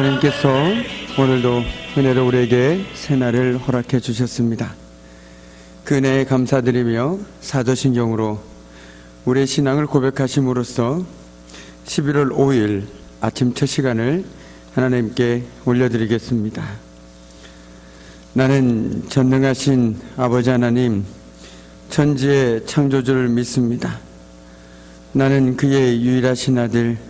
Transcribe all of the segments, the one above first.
하나님께서 오늘도 은혜로 우리에게 새날을 허락해 주셨습니다. 그 은혜에 감사드리며 사도신경으로 우리의 신앙을 고백하심으로써 11월 5일 아침 첫 시간을 하나님께 올려드리겠습니다. 나는 전능하신 아버지 하나님, 천지의 창조주를 믿습니다. 나는 그의 유일하신 아들,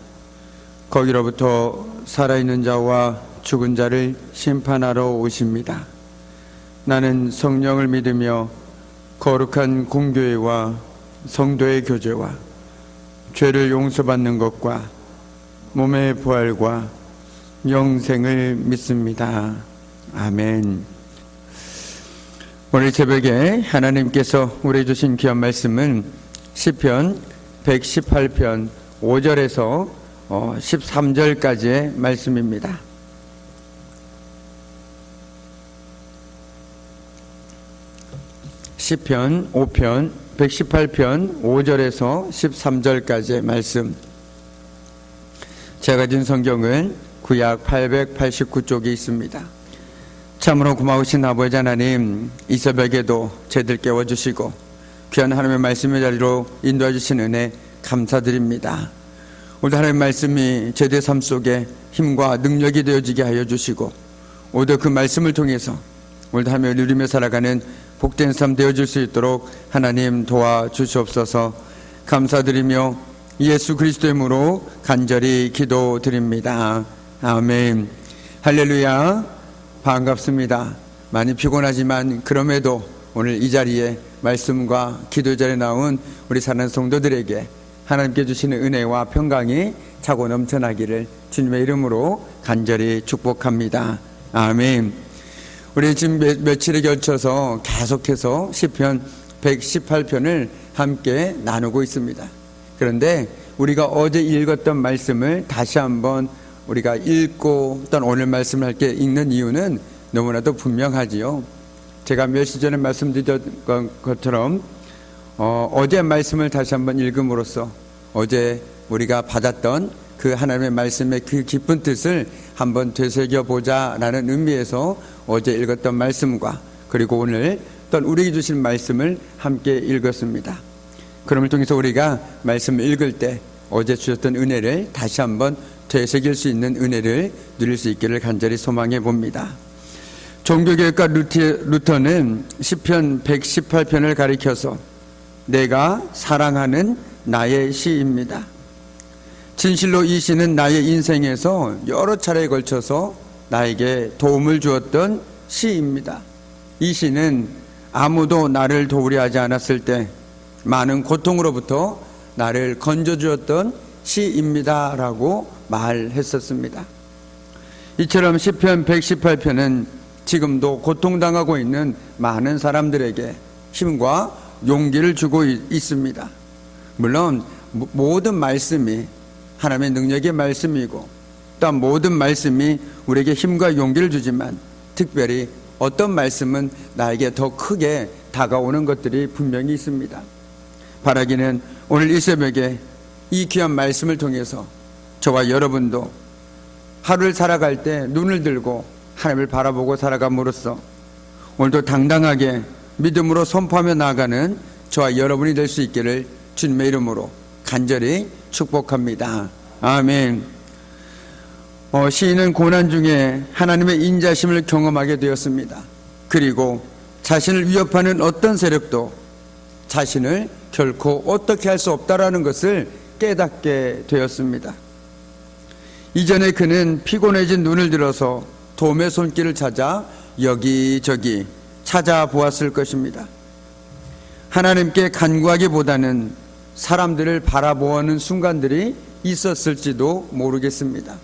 거기로부터 살아있는 자와 죽은 자를 심판하러 오십니다. 나는 성령을 믿으며 거룩한 공교회와 성도의 교제와 죄를 용서받는 것과 몸의 부활과 영생을 믿습니다. 아멘. 오늘 새벽에 하나님께서 우리 주신 귀한 말씀은 시편 118편 5절에서 13절까지의 말씀입니다. 시편 5편 118편 5절에서 13절까지의 말씀. 제가 가진 성경은 구약 889쪽에 있습니다. 참으로 고마우신 아버지 하나님, 이 새벽에도 저희들 깨워주시고 귀한 하나님의 말씀의 자리로 인도해 주신 은혜 감사드립니다. 오늘 하나님의 말씀이 제대 삶 속에 힘과 능력이 되어지게 하여 주시고 오늘 그 말씀을 통해서 오늘 하나님을 누리며 살아가는 복된 삶 되어질 수 있도록 하나님 도와주시옵소서 감사드리며 예수 그리스도의 이름으로 간절히 기도드립니다. 아멘. 할렐루야. 반갑습니다. 많이 피곤하지만 그럼에도 오늘 이 자리에 말씀과 기도 자리에 나온 우리 사는 성도들에게 하나님께 주시는 은혜와 평강이 차고 넘쳐나기를 주님의 이름으로 간절히 축복합니다. 아멘. 우리 지금 며, 며칠에 걸쳐서 계속해서 시편 118편을 함께 나누고 있습니다. 그런데 우리가 어제 읽었던 말씀을 다시 한번 우리가 읽고 또 오늘 말씀을 할게 읽는 이유는 너무나도 분명하지요. 제가 며칠 전에 말씀드렸던 것처럼 어, 어제 말씀을 다시 한번 읽음으로써 어제 우리가 받았던 그 하나님의 말씀의 그 깊은 뜻을 한번 되새겨 보자라는 의미에서 어제 읽었던 말씀과 그리고 오늘 또 우리에게 주신 말씀을 함께 읽었습니다. 그럼을 통해서 우리가 말씀을 읽을 때 어제 주셨던 은혜를 다시 한번 되새길 수 있는 은혜를 누릴 수 있기를 간절히 소망해 봅니다. 종교개혁가 루터는 시편 118편을 가리켜서 내가 사랑하는 나의 시입니다. 진실로 이 시는 나의 인생에서 여러 차례에 걸쳐서 나에게 도움을 주었던 시입니다. 이 시는 아무도 나를 도우려 하지 않았을 때 많은 고통으로부터 나를 건져주었던 시입니다라고 말했었습니다. 이처럼 시편 118편은 지금도 고통당하고 있는 많은 사람들에게 힘과 용기를 주고 있습니다. 물론 모든 말씀이 하나님의 능력의 말씀이고 또한 모든 말씀이 우리에게 힘과 용기를 주지만 특별히 어떤 말씀은 나에게 더 크게 다가오는 것들이 분명히 있습니다. 바라기는 오늘 이 새벽에 이 귀한 말씀을 통해서 저와 여러분도 하루를 살아갈 때 눈을 들고 하나님을 바라보고 살아감으로써 오늘도 당당하게 믿음으로 선포하며 나아가는 저와 여러분이 될 수 있기를 주님의 이름으로 간절히 축복합니다. 아멘. 어, 시인은 고난 중에 하나님의 인자심을 경험하게 되었습니다. 그리고 자신을 위협하는 어떤 세력도 자신을 결코 어떻게 할 수 없다라는 것을 깨닫게 되었습니다. 이전에 그는 피곤해진 눈을 들어서 도움의 손길을 찾아 여기저기 찾아보았을 것입니다. 하나님께 간구하기보다는 사람들을 바라보는 순간들이 있었을지도 모르겠습니다.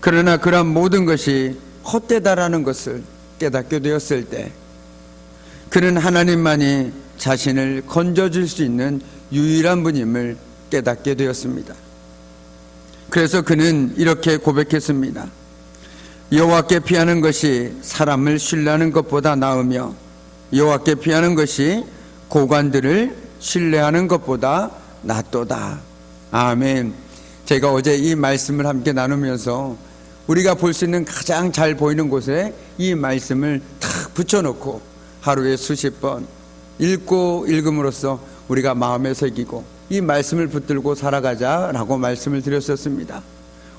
그러나 그러한 모든 것이 헛되다라는 것을 깨닫게 되었을 때 그는 하나님만이 자신을 건져줄 수 있는 유일한 분임을 깨닫게 되었습니다. 그래서 그는 이렇게 고백했습니다. 여호와께 피하는 것이 사람을 신뢰하는 것보다 나으며 여호와께 피하는 것이 고관들을 신뢰하는 것보다 낫도다. 아멘. 제가 어제 이 말씀을 함께 나누면서 우리가 볼 수 있는 가장 잘 보이는 곳에 이 말씀을 탁 붙여놓고 하루에 수십 번 읽고 읽음으로써 우리가 마음에 새기고 이 말씀을 붙들고 살아가자라고 말씀을 드렸었습니다.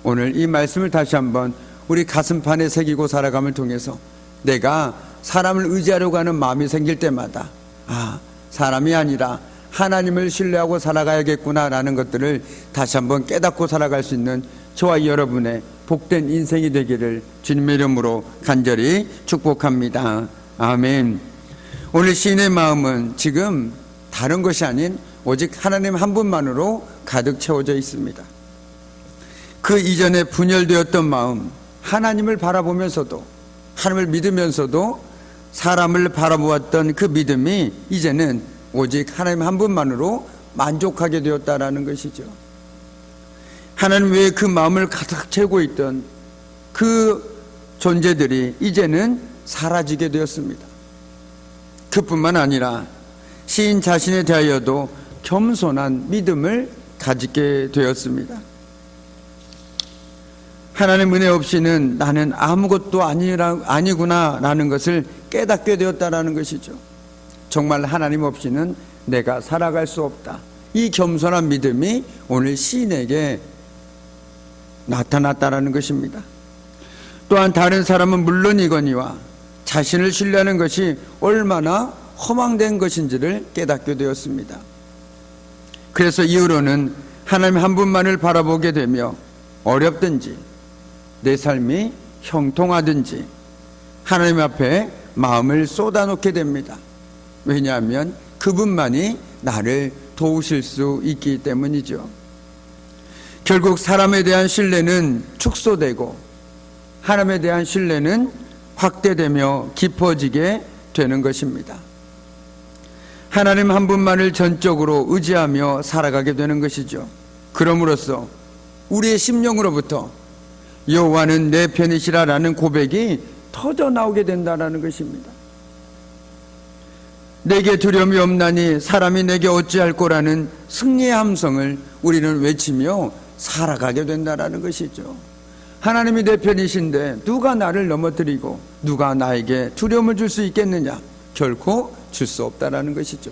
오늘 이 말씀을 다시 한번 우리 가슴판에 새기고 살아감을 통해서 내가 사람을 의지하려고 하는 마음이 생길 때마다 아, 사람이 아니라 하나님을 신뢰하고 살아가야겠구나라는 것들을 다시 한번 깨닫고 살아갈 수 있는 저와 여러분의 복된 인생이 되기를 주님의 이름으로 간절히 축복합니다. 아멘. 오늘 시인의 마음은 지금 다른 것이 아닌 오직 하나님 한 분만으로 가득 채워져 있습니다. 그 이전에 분열되었던 마음, 하나님을 바라보면서도 하나님을 믿으면서도 사람을 바라보았던 그 믿음이 이제는 오직 하나님 한 분만으로 만족하게 되었다라는 것이죠. 하나님 외에 그 마음을 가득 채우고 있던 그 존재들이 이제는 사라지게 되었습니다. 그뿐만 아니라 시인 자신에 대하여도 겸손한 믿음을 가지게 되었습니다. 하나님 은혜 없이는 나는 아무것도 아니라, 아니구나라는 것을 깨닫게 되었다라는 것이죠. 정말 하나님 없이는 내가 살아갈 수 없다. 이 겸손한 믿음이 오늘 시인에게 나타났다라는 것입니다. 또한 다른 사람은 물론이거니와 자신을 신뢰하는 것이 얼마나 허망된 것인지를 깨닫게 되었습니다. 그래서 이후로는 하나님 한 분만을 바라보게 되며 어렵든지 내 삶이 형통하든지 하나님 앞에 마음을 쏟아놓게 됩니다. 왜냐하면 그분만이 나를 도우실 수 있기 때문이죠. 결국 사람에 대한 신뢰는 축소되고 하나님에 대한 신뢰는 확대되며 깊어지게 되는 것입니다. 하나님 한 분만을 전적으로 의지하며 살아가게 되는 것이죠. 그럼으로써 우리의 심령으로부터 여호와는 내 편이시라라는 고백이 터져 나오게 된다라는 것입니다. 내게 두려움이 없나니 사람이 내게 어찌할 거라는 승리의 함성을 우리는 외치며 살아가게 된다라는 것이죠. 하나님이 내 편이신데 누가 나를 넘어뜨리고 누가 나에게 두려움을 줄 수 있겠느냐? 결코 줄 수 없다라는 것이죠.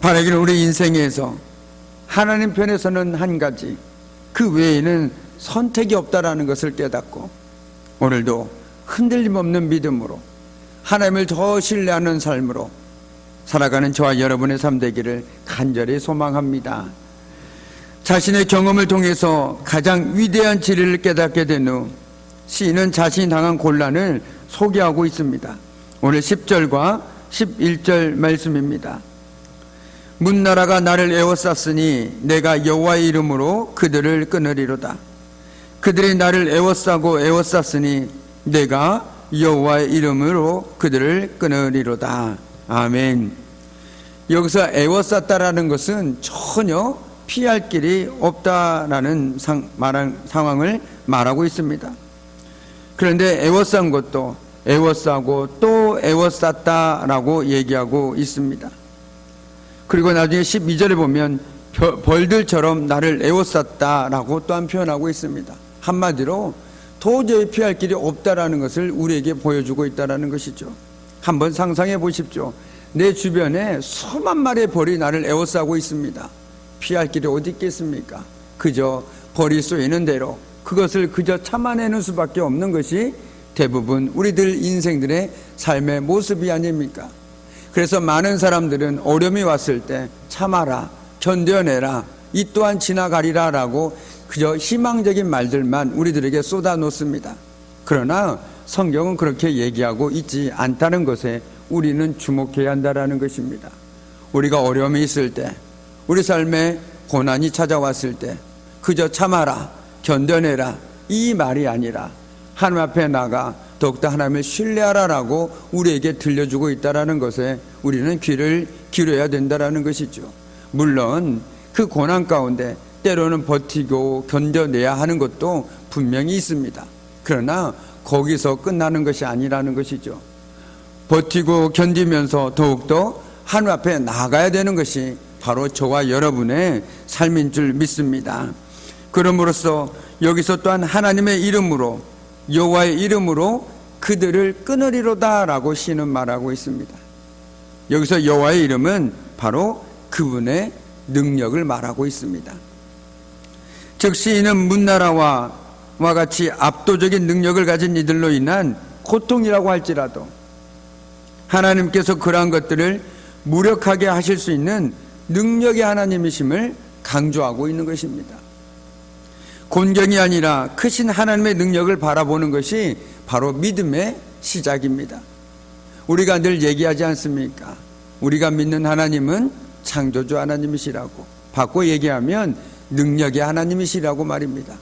바라기는 우리 인생에서 하나님 편에서는 한 가지, 그 외에는 선택이 없다라는 것을 깨닫고 오늘도 흔들림 없는 믿음으로 하나님을 더 신뢰하는 삶으로 살아가는 저와 여러분의 삶 되기를 간절히 소망합니다. 자신의 경험을 통해서 가장 위대한 진리를 깨닫게 된 후 시인은 자신이 당한 곤란을 소개하고 있습니다. 오늘 10절과 11절 말씀입니다. 문나라가 나를 애워쌌으니 내가 여호와의 이름으로 그들을 끊으리로다. 그들이 나를 애워싸고 애워쌌으니 내가 여호와의 이름으로 그들을 끊으리로다. 아멘. 여기서 애워쌌다라는 것은 전혀 피할 길이 없다라는 상, 말한, 상황을 말하고 있습니다. 그런데 애워싼 것도 애워싸고 또 애워쌌다라고 얘기하고 있습니다. 그리고 나중에 12절에 보면 벌들처럼 나를 애워쌌다라고 또한 표현하고 있습니다. 한마디로 도저히 피할 길이 없다라는 것을 우리에게 보여주고 있다라는 것이죠. 한번 상상해 보십시오. 내 주변에 수만 마리의 벌이 나를 애워싸고 있습니다. 피할 길이 어디 있겠습니까? 그저 벌이 쏘이는 대로 그것을 그저 참아내는 수밖에 없는 것이 대부분 우리들 인생들의 삶의 모습이 아닙니까? 그래서 많은 사람들은 어려움이 왔을 때 참아라, 견뎌내라, 이 또한 지나가리라 라고 그저 희망적인 말들만 우리들에게 쏟아 놓습니다. 그러나 성경은 그렇게 얘기하고 있지 않다는 것에 우리는 주목해야 한다라는 것입니다. 우리가 어려움이 있을 때, 우리 삶에 고난이 찾아왔을 때, 그저 참아라, 견뎌내라, 이 말이 아니라 하나님 앞에 나가 더욱더 하나님을 신뢰하라라고 우리에게 들려주고 있다라는 것에 우리는 귀를 기울여야 된다라는 것이죠. 물론 그 고난 가운데 때로는 버티고 견뎌내야 하는 것도 분명히 있습니다. 그러나 거기서 끝나는 것이 아니라는 것이죠. 버티고 견디면서 더욱더 하나님 앞에 나가야 되는 것이 바로 저와 여러분의 삶인 줄 믿습니다. 그럼으로써 여기서 또한 하나님의 이름으로 여호와의 이름으로 그들을 끊으리로다라고 시는 말하고 있습니다. 여기서 여호와의 이름은 바로 그분의 능력을 말하고 있습니다. 즉 시인은 문나라와 와 같이 압도적인 능력을 가진 이들로 인한 고통이라고 할지라도 하나님께서 그러한 것들을 무력하게 하실 수 있는 능력의 하나님이심을 강조하고 있는 것입니다. 곤경이 아니라 크신 하나님의 능력을 바라보는 것이 바로 믿음의 시작입니다. 우리가 늘 얘기하지 않습니까? 우리가 믿는 하나님은 창조주 하나님이시라고. 바꿔 얘기하면 능력의 하나님이시라고 말입니다.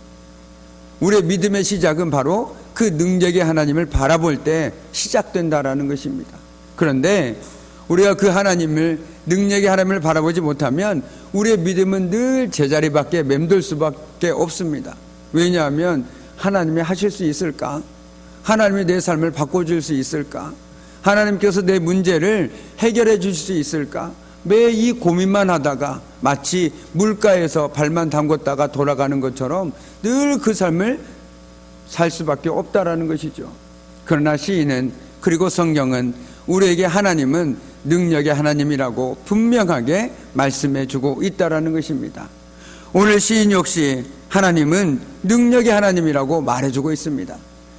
우리의 믿음의 시작은 바로 그 능력의 하나님을 바라볼 때 시작된다라는 것입니다. 그런데 우리가 그 하나님을 능력의 하나님을 바라보지 못하면 우리의 믿음은 늘 제자리밖에 맴돌 수밖에 없습니다. 왜냐하면 하나님이 하실 수 있을까? 하나님이 내 삶을 바꿔줄 수 있을까? 하나님께서 내 문제를 해결해 줄수 있을까? 매 이 고민만 하다가 마치 물가에서 발만 담궜다가 돌아가는 것처럼 늘 그 삶을 살 수밖에 없다라는 것이죠. 그러나 시인은 그리고 성경은 우리에게 하나님은 능력의 하나님이라고 분명하게 말씀해 주고 있다라는 것입니다. 오늘 시인 역시 하나님은 능력의 하나님이라고 말해 주고 있습니다.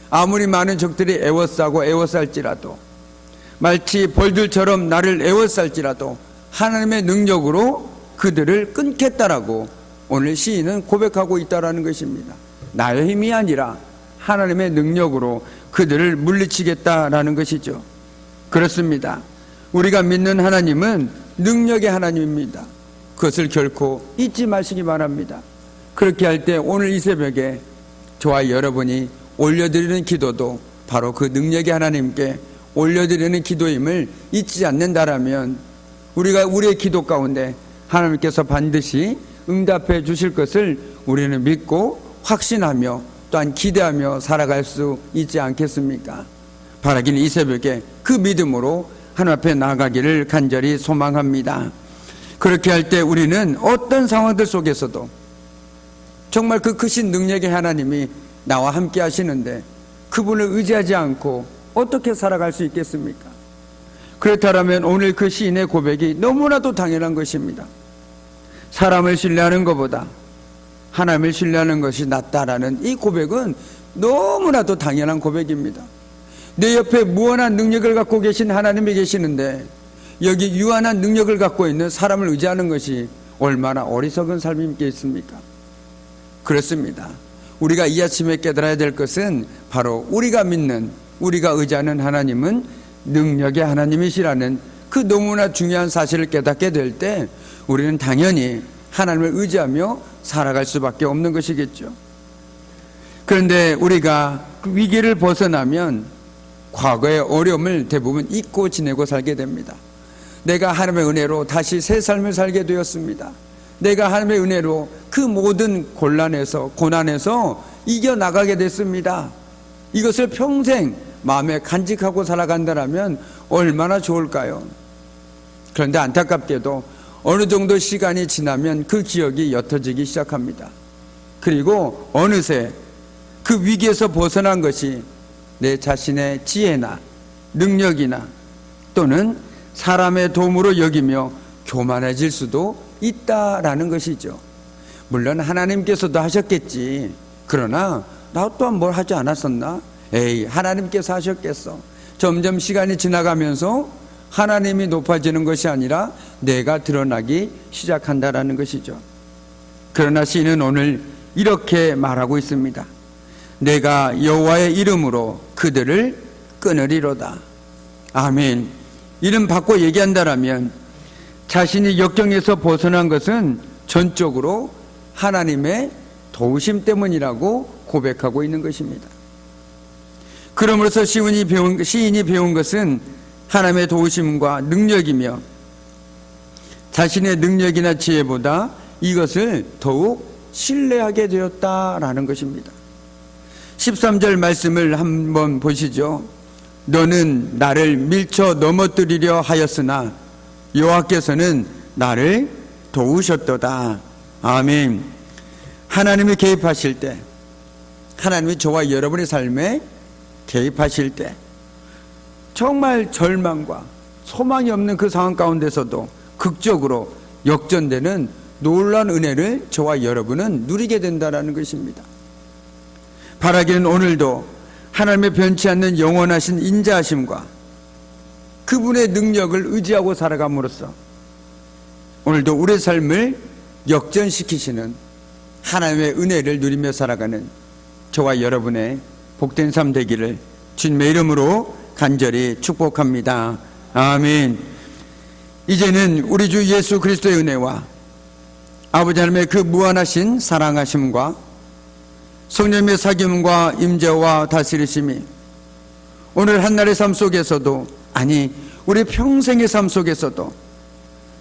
아무리 많은 적들이 애워싸고 애워쌀지라도 마치 벌들처럼 나를 애워쌀지라도 하나님의 능력으로 그들을 끊겠다라고 오늘 시인은 고백하고 있다라는 것입니다. 나의 힘이 아니라 하나님의 능력으로 그들을 물리치겠다라는 것이죠. 그렇습니다. 우리가 믿는 하나님은 능력의 하나님입니다. 그것을 결코 잊지 마시기 바랍니다. 그렇게 할 때 오늘 이 새벽에 저와 여러분이 올려드리는 기도도 바로 그 능력의 하나님께 올려드리는 기도임을 잊지 않는다라면 우리가 우리의 기도 가운데 하나님께서 반드시 응답해 주실 것을 우리는 믿고 확신하며 또한 기대하며 살아갈 수 있지 않겠습니까? 바라기는 이 새벽에 그 믿음으로 하나님 앞에 나가기를 간절히 소망합니다. 그렇게 할 때 우리는 어떤 상황들 속에서도 정말 그 크신 능력의 하나님이 나와 함께 하시는데 그분을 의지하지 않고 어떻게 살아갈 수 있겠습니까? 그렇다면 오늘 그 시인의 고백이 너무나도 당연한 것입니다. 사람을 신뢰하는 것보다 하나님을 신뢰하는 것이 낫다라는 이 고백은 너무나도 당연한 고백입니다. 내 옆에 무한한 능력을 갖고 계신 하나님이 계시는데 여기 유한한 능력을 갖고 있는 사람을 의지하는 것이 얼마나 어리석은 삶이겠습니까? 그렇습니다. 우리가 이 아침에 깨달아야 될 것은 바로 우리가 믿는 우리가 의지하는 하나님은 능력의 하나님이시라는 그 너무나 중요한 사실을 깨닫게 될 때 우리는 당연히 하나님을 의지하며 살아갈 수밖에 없는 것이겠죠. 그런데 우리가 그 위기를 벗어나면 과거의 어려움을 대부분 잊고 지내고 살게 됩니다. 내가 하나님의 은혜로 다시 새 삶을 살게 되었습니다. 내가 하나님의 은혜로 그 모든 곤란에서 고난에서 이겨 나가게 됐습니다. 이것을 평생 마음에 간직하고 살아간다면 얼마나 좋을까요? 그런데 안타깝게도 어느 정도 시간이 지나면 그 기억이 옅어지기 시작합니다. 그리고 어느새 그 위기에서 벗어난 것이 내 자신의 지혜나 능력이나 또는 사람의 도움으로 여기며 교만해질 수도 있다라는 것이죠. 물론 하나님께서도 하셨겠지. 그러나 나 또한 뭘 하지 않았었나? 에이, 하나님께서 하셨겠어. 점점 시간이 지나가면서 하나님이 높아지는 것이 아니라 내가 드러나기 시작한다라는 것이죠. 그러나 시인은 오늘 이렇게 말하고 있습니다. 내가 여호와의 이름으로 그들을 끊으리로다. 아멘. 이름 바꿔 얘기한다라면 자신이 역경에서 벗어난 것은 전적으로 하나님의 도우심 때문이라고 고백하고 있는 것입니다. 그러므로서 시인이 배운, 시인이 배운 것은 하나님의 도우심과 능력이며 자신의 능력이나 지혜보다 이것을 더욱 신뢰하게 되었다라는 것입니다. 13절 말씀을 한번 보시죠. 너는 나를 밀쳐 넘어뜨리려 하였으나 여호와께서는 나를 도우셨도다. 아멘. 하나님이 개입하실 때 하나님이 저와 여러분의 삶에 개입하실 때 정말 절망과 소망이 없는 그 상황 가운데서도 극적으로 역전되는 놀라운 은혜를 저와 여러분은 누리게 된다라는 것입니다. 바라기는 오늘도 하나님의 변치 않는 영원하신 인자하심과 그분의 능력을 의지하고 살아감으로써 오늘도 우리의 삶을 역전시키시는 하나님의 은혜를 누리며 살아가는 저와 여러분의 복된 삶 되기를 주님의 이름으로 간절히 축복합니다. 아멘. 이제는 우리 주 예수 그리스도의 은혜와 아버지 하나님의 그 무한하신 사랑하심과 성령의 사귐과 임재와 다스리심이 오늘 한날의 삶 속에서도 아니 우리 평생의 삶 속에서도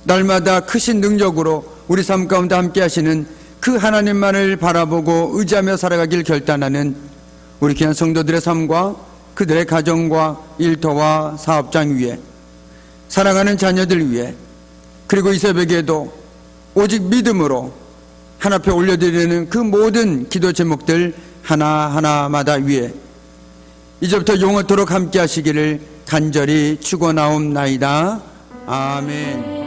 날마다 크신 능력으로 우리 삶 가운데 함께 하시는 그 하나님만을 바라보고 의지하며 살아가길 결단하는 우리 귀한 성도들의 삶과 그들의 가정과 일터와 사업장 위에 사랑하는 자녀들 위해 그리고 이 새벽에도 오직 믿음으로 하나 앞에 올려드리는 그 모든 기도 제목들 하나하나마다 위에 이제부터 영원토록 함께 하시기를 간절히 축원하옵나이다. 아멘.